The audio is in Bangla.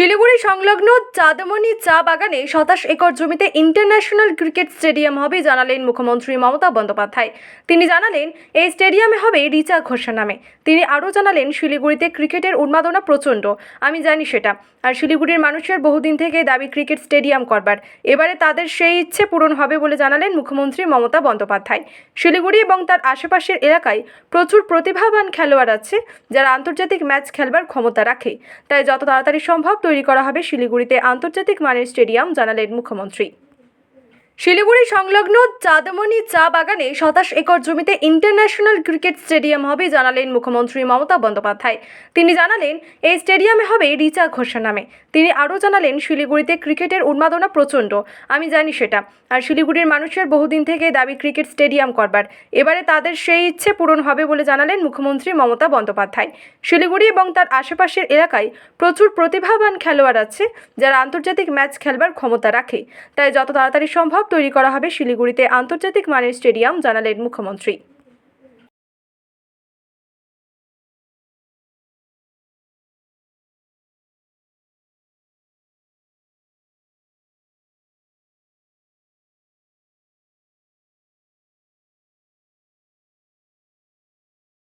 শিলিগুড়ি সংলগ্ন চাঁদমণি চা বাগানে সাতাশ একর জমিতে ইন্টারন্যাশনাল ক্রিকেট স্টেডিয়াম হবে জানালেন মুখ্যমন্ত্রী মমতা বন্দ্যোপাধ্যায়। তিনি জানালেন, এই স্টেডিয়ামে হবে রিচা ঘোষা নামে। তিনি আরও জানালেন, শিলিগুড়িতে ক্রিকেটের উন্মাদনা প্রচণ্ড। আমি জানি সেটা। আর শিলিগুড়ির মানুষের বহুদিন থেকে দাবি ক্রিকেট স্টেডিয়াম করবার। এবারে তাদের সেই ইচ্ছে পূরণ হবে বলে জানালেন মুখ্যমন্ত্রী মমতা বন্দ্যোপাধ্যায়। শিলিগুড়ি এবং তার আশেপাশের এলাকায় প্রচুর প্রতিভাবান খেলোয়াড় আছে, যারা আন্তর্জাতিক ম্যাচ খেলবার ক্ষমতা রাখে। তাই যত তাড়াতাড়ি সম্ভব তৈরি করা হবে শিলিগুড়িতে আন্তর্জাতিক মানের স্টেডিয়াম জানালেন মুখ্যমন্ত্রী। শিলিগুড়ি সংলগ্ন চাঁদমণি চা বাগানে সাতাশ একর জমিতে ইন্টারন্যাশনাল ক্রিকেট স্টেডিয়াম হবে জানালেন মুখ্যমন্ত্রী মমতা বন্দ্যোপাধ্যায়। তিনি জানালেন, এই স্টেডিয়ামে হবে রিচা ঘোষা নামে। তিনি আরও জানালেন, শিলিগুড়িতে ক্রিকেটের উন্মাদনা প্রচণ্ড। আমি জানি সেটা। আর শিলিগুড়ির মানুষের বহুদিন থেকে দাবি ক্রিকেট স্টেডিয়াম করবার। এবারে তাদের সেই ইচ্ছে পূরণ হবে বলে জানালেন মুখ্যমন্ত্রী মমতা বন্দ্যোপাধ্যায়। শিলিগুড়ি এবং তার আশেপাশের এলাকায় প্রচুর প্রতিভাবান খেলোয়াড় আছে, যারা আন্তর্জাতিক ম্যাচ খেলবার ক্ষমতা রাখে। তাই যত তাড়াতাড়ি সম্ভব তৈরি করা হবে শিলিগুড়িতে। আন্তর্জাতিক মানের স্টেডিয়াম জানালেন মুখ্যমন্ত্রী।